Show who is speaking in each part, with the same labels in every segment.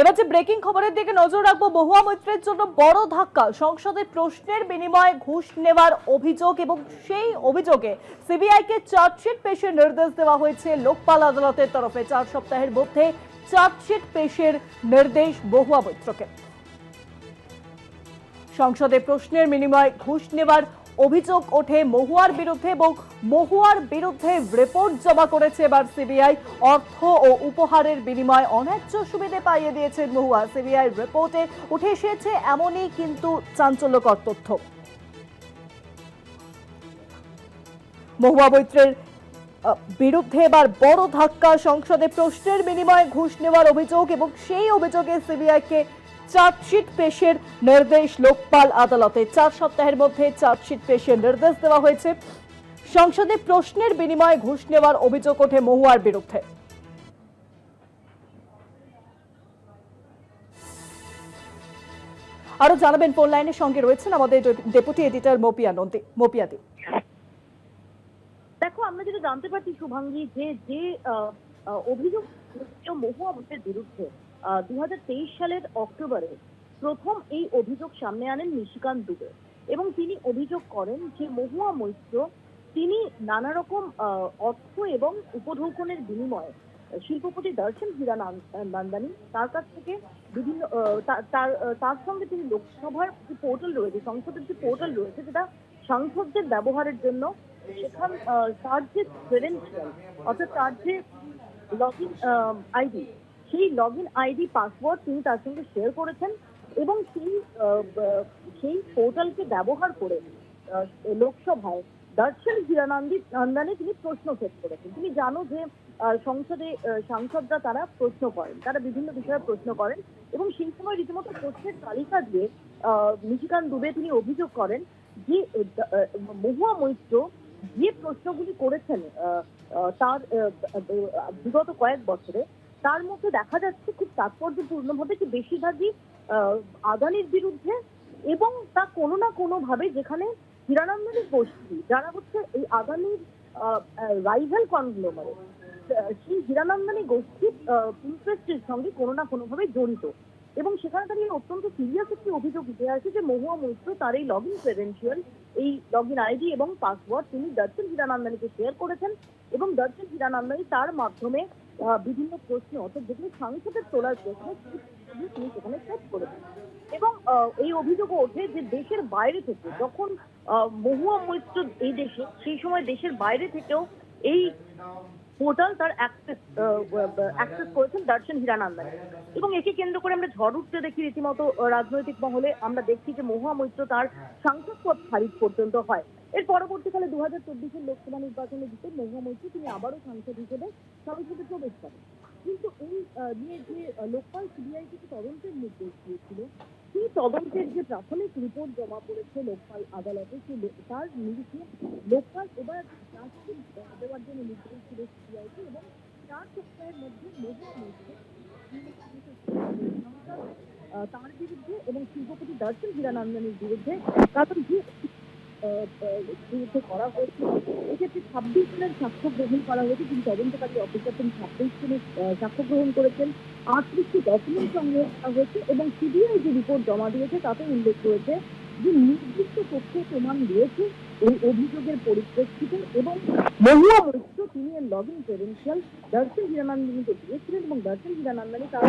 Speaker 1: এবার যে ব্রেকিং খবরের দিকে নজর রাখব, বহুয়া মৈত্রের জন্য বড় ধাক্কা। সংসদে প্রশ্নের বিনিময়ে ঘুষ নেওয়ার অভিযোগ এবং সেই অভিযোগে সিবিআইকে চার্জশিট পেশের নির্দেশ দেওয়া হয়েছে। লোকপাল আদালতের তরফে চার সপ্তাহের মধ্যে চার্জশিট পেশের নির্দেশ বহুয়া মৈত্রকে। সংসদে প্রশ্নের বিনিময়ে ঘুষ নেওয়ার অভিযোগ ওঠে মহুয়ার বিরুদ্ধে এবং মহুয়ার বিরুদ্ধে রিপোর্ট জমা করেছে এবার সিবিআই। অর্থ ও উপহারের বিনিময়ে অন্যায্য সুবিধে পাইয়ে দিয়েছেন মহুয়া। সিবিআই রিপোর্টে উঠে এসেছে এমনই কিন্তু চাঞ্চল্যকর তথ্য। মহুয়া বৈত্রের বিরুদ্ধে এবার বড় ধাক্কা। সংসদে প্রশ্নের বিনিময়ে ঘুষ নেওয়ার অভিযোগ এবং সেই অভিযোগে সিবিআইকে চার্জশিট পেশের নির্দেশ লোকপাল আদালতে। চার সপ্তাহের মধ্যে চার্জশিট পেশের নির্দেশ দেওয়া হয়েছে। সংসদে প্রশ্নের বিনিময়ে ঘুষ নেওয়ার অভিযোগ ওঠে মহুয়ার বিরুদ্ধে। আরও জানাবেন, ফোন লাইনের সঙ্গে রয়েছেন আমাদের ডেপুটি এডিটর মোপিয়া নন্দী। মোপিয়াদি
Speaker 2: দেখো, আমরা যেটা জানতে পারছি, শুভাঙ্গী, যে যে অভিযোগ মহুয়া বিরুদ্ধে দু হাজার তেইশ সালের অক্টোবরে প্রথম এই অভিযোগ সামনে আনেন নিশিকান্ত দুবে। এবং তিনি অভিযোগ করেন যে মহুয়া মৈত্র তিনি নানা রকম অর্থ এবং উপঢৌকনের বিনিময়ে শিল্পপতি দর্শন হীরা নান- নন্দানী তার কাছ থেকে বিভিন্ন তার তার সঙ্গে তিনি লোকসভার যে পোর্টাল রয়েছে, সংসদের যে পোর্টাল রয়েছে যেটা সাংসদদের ব্যবহারের জন্য সেখান তার যে অর্থাৎ তার যে লগ ইন আইডি সেই লগ ইন আইডি পাসওয়ার্ড তিনি তার সঙ্গে শেয়ার করেছেন এবং সেই সেই পোর্টালকে ব্যবহার করে লোকসভায় দর্শন হিরানন্দি নন্দানে তিনি প্রশ্ন সেট করেছেন। তুমি জানো যে সংসদে সাংসদরা তারা প্রশ্ন করেন, তারা বিভিন্ন বিষয়ে প্রশ্ন করেন এবং সেই সময় রীতিমতো প্রশ্নের তালিকা দিয়ে নিশিকান্ত দুবে তিনি অভিযোগ করেন যে মহুয়া মৈত্র যে প্রশ্নগুলি করেছেন তার বিগত কয়েক বছরে তার মধ্যে দেখা যাচ্ছে খুব তাৎপর্যপূর্ণভাবে যে বেশিরভাগই আদানির বিরুদ্ধে এবং তা কোনো না কোনো ভাবে যেখানে হিরানন্দনের গোষ্ঠী, যারা হচ্ছে এই আদানির রাইভাল কনগ্লোমারে সেই হিরানন্দানী গোষ্ঠীর ইন্টারেস্টের সঙ্গে কোনো না কোনো ভাবে জড়িত। এবং সেখানে দাঁড়িয়ে অত্যন্ত সিরিয়াস একটি অভিযোগ উঠে আসে যে মহুয়া মৈত্র তার এই লগ ইন ক্রেডেন্সিয়াল এই লগ ইন আইডি এবং পাসওয়ার্ড তিনি দর্শন হিরানন্দানীকে শেয়ার করেছেন এবং দর্শন হিরানন্দানী তার মাধ্যমে বিভিন্ন প্রশ্ন অর্থাৎ যেগুলো সাংসদের তোলার প্রশ্ন তিনি সেখানে সেট করেছেন এবং এই অভিযোগ ওঠে যে দেশের বাইরে থেকে যখন মহুয়া মৈত্র এই দেশে, সেই সময় দেশের বাইরে থেকেও এই পোর্টাল তার অ্যাক্সেস অ্যাক্সেস করেছেন দর্শন হিরানন্দানী। এবং একে কেন্দ্র করে আমরা ঝড় উঠতে দেখি রীতিমতো রাজনৈতিক মহলে আমরা দেখছি যে মহুয়া মৈত্র তার সাংসদ খারিজ পর্যন্ত হয়। এর পরবর্তীকালে দু হাজার চব্বিশের লোকসভা নির্বাচনে জিতে মহুয়া মৈত্র তিনি আবারও সাংসদ হিসেবে সংসদে প্রবেশ করেন কিন্তু এই নিয়ে যে লোকপাল সিবিআই থেকে তদন্তের নির্দেশ দিয়েছিল সেই তদন্তের যে প্রাথমিক রিপোর্ট জমা পড়েছে লোকপাল আদালতে সেই তার নিরিখে লোকপাল এবার চার্জশিট দেওয়ার জন্য নির্দেশ ছিল সিবিআইকে এবং চার সপ্তাহের মধ্যে মহুয়া আহ, তার বিরুদ্ধে এবং শিল্পপতি দর্শন হীরানন্দনের বিরুদ্ধে কারণ যে বিরুদ্ধে করা হয়েছিল এক্ষেত্রে ছাব্বিশ জনের সাক্ষ্য গ্রহণ করা হয়েছে। তিনি তদন্তকারী অফিসার তিনি ছাব্বিশ জনের সাক্ষ্য গ্রহণ করেছেন। আটত্রিশটি ডকুমেন্ট সংগ্রহ করা হয়েছে এবং সিবিআই যে রিপোর্ট জমা দিয়েছে তাতে উল্লেখ রয়েছে যে নির্দিষ্ট তথ্য প্রমাণ দিয়েছে এই অভিযোগের পরিপ্রেক্ষিতে এবং মহুয়া মৈত্র, তিনি এর লগ ইন ক্রেডেন্সিয়াল দর্শন হিরানন্দনীকে দিয়েছিলেন এবং দর্শন হিরানন্দনী তার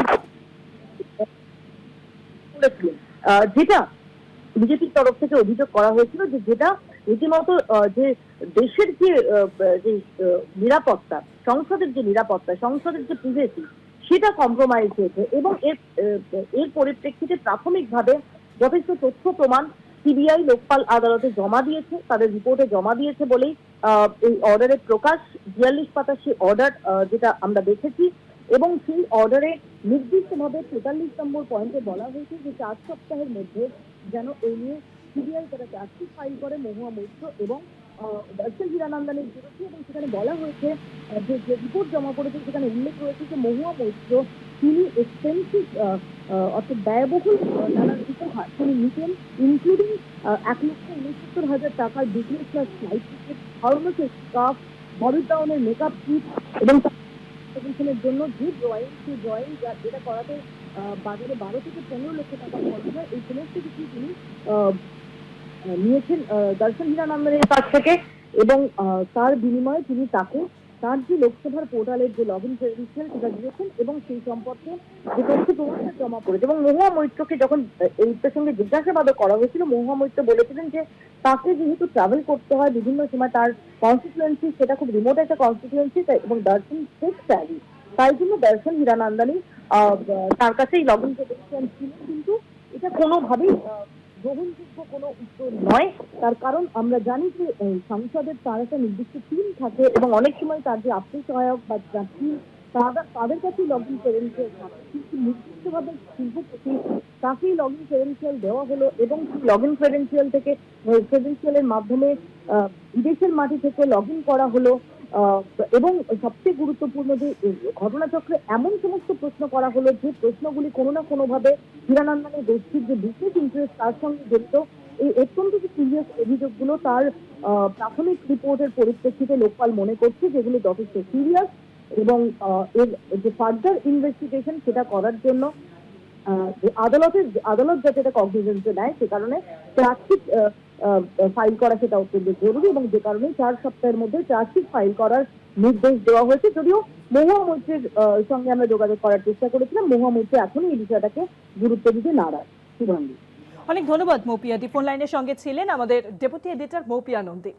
Speaker 2: যেটা বিজেপির তরফ থেকে অভিযোগ করা হয়েছিল যে যেটা রীতিমতো যে দেশের যে নিরাপত্তা, সংসদের যে নিরাপত্তা, সংসদের যে প্রিভেসি সেটা কম্প্রোমাইজ হয়েছে এবং এর এর পরিপ্রেক্ষিতে প্রাথমিকভাবে যথেষ্ট তথ্য প্রমাণ সিবিআই, লোকপাল আদালতে জমা দিয়েছে, তাদের রিপোর্টে জমা দিয়েছে বলেই এই অর্ডারের প্রকাশ, বিয়াল্লিশ পাতা সেই অর্ডার যেটা আমরা দেখেছি। এবং সেই অর্ডারে নির্দিষ্টভাবে তেতাল্লিশ নম্বর পয়েন্টে বলা হয়েছে যে চার সপ্তাহের মধ্যে যেন এই নিয়ে সিবিআই তারা চার্জশিট ফাইল করে, মহুয়া মৈত্র এবং দর্শন হিরানন্দানের বিরুদ্ধে। এবং সেখানে বলা হয়েছে যে যে রিপোর্ট জমা করেছে সেখানে উল্লেখ রয়েছে যে মহুয়া মৈত্র তিনি এক্সপেন্সিভ অর্থাৎ ব্যয়বহুল নানান উপহার তিনি নিতেন ইনক্লুডিং এক লক্ষ উনসত্তর হাজার টাকার business class flight ticket pharmacy scarf body ডাউনের মেকআপ কিট এবং এক্সপেডিশনের জন্য যে ড্রয়িং সেই ড্রয়িং যেটা করাতে বাজারে বারো থেকে পনেরো লক্ষ টাকা খরচ হয়, এই সমস্ত কিছু তিনি নিয়েছেন দর্শন হীরানন্দের কাছ থেকে এবং তার বিনিময়ে তিনি তাকে তার যে লোকসভার পোর্টালের যে লগ ইন ক্রেডেন্সিয়াল সেটা দিয়েছেন এবং সেই সম্পর্কে যে তথ্য প্রমাণটা জমা করেছে। এবং মহুয়া মৈত্রকে যখন এই প্রসঙ্গে জিজ্ঞাসাবাদও করা হয়েছিল, মহুয়া মৈত্র বলেছিলেন যে তাকে যেহেতু ট্রাভেল করতে হয় বিভিন্ন সময় তার কনস্টিটুয়েন্সি সেটা খুব রিমোট একটা কনস্টিটুয়েন্সি এবং দর্শন শেখ স্যারি তাই জন্য দর্শন হীরানন্দানি তার কাছেই লগ ইন ক্রেডেন্সিয়াল ছিল, কিন্তু এটা কোনোভাবেই গ্রহণযোগ্য কোনো উত্তর নয়। তার কারণ আমরা জানি যে সংসদের তার একটা নির্দিষ্ট টিম থাকে এবং অনেক সময় তার যে আর্থিক সহায়ক বা যার টিম তাদের তাদের কাছেই লগ ইন ক্রেডেন্সিয়াল কিন্তু নির্দিষ্টভাবে শিল্পপতি তাকেই লগ ইন ক্রেডেন্সিয়াল দেওয়া হলো এবং লগ ইন ক্রেডেন্সিয়াল থেকে ক্রেডেন্সিয়ালের মাধ্যমে বিদেশের মাটি থেকে লগ ইন করা হলো। এবং সবচেয়ে গুরুত্বপূর্ণ যে ঘটনাচক্রে এমন সমস্ত প্রশ্ন করা হলো যে প্রশ্নগুলি কোনো না কোনোভাবে হীরানন্দানের গোষ্ঠীর যে বিশেষ ইন্টারেস্ট তার সঙ্গে জড়িত। এই অত্যন্ত যে সিরিয়াস অভিযোগগুলো তার প্রাথমিক রিপোর্টের পরিপ্রেক্ষিতে লোকপাল মনে করছে যেগুলো যথেষ্ট সিরিয়াস এবং এর যে ফার্দার ইনভেস্টিগেশন সেটা করার জন্য আদালতের, আদালত যাতে এটা কগনিজেন্সে নেয় সে কারণে চার্জশিট ফাইল করা সেটা অত্যন্ত জরুরি এবং যে কারণে চার সপ্তাহের মধ্যে চার্জশিট ফাইল করার নির্দেশ দেওয়া হয়েছে। যদিও মহুয়া মৈত্রের সঙ্গে আমরা যোগাযোগ করার চেষ্টা করেছিলাম, মহুয়া মৈত্রী এখনই এই বিষয়টাকে গুরুত্ব দিতে নারাজ। শুভাঙ্গী।
Speaker 1: অনেক ধন্যবাদ মৌপিয়া ফোন লাইনের সঙ্গে ছিলেন আমাদের ডেপুটি এডিটর মৌপিয়া নন্দী।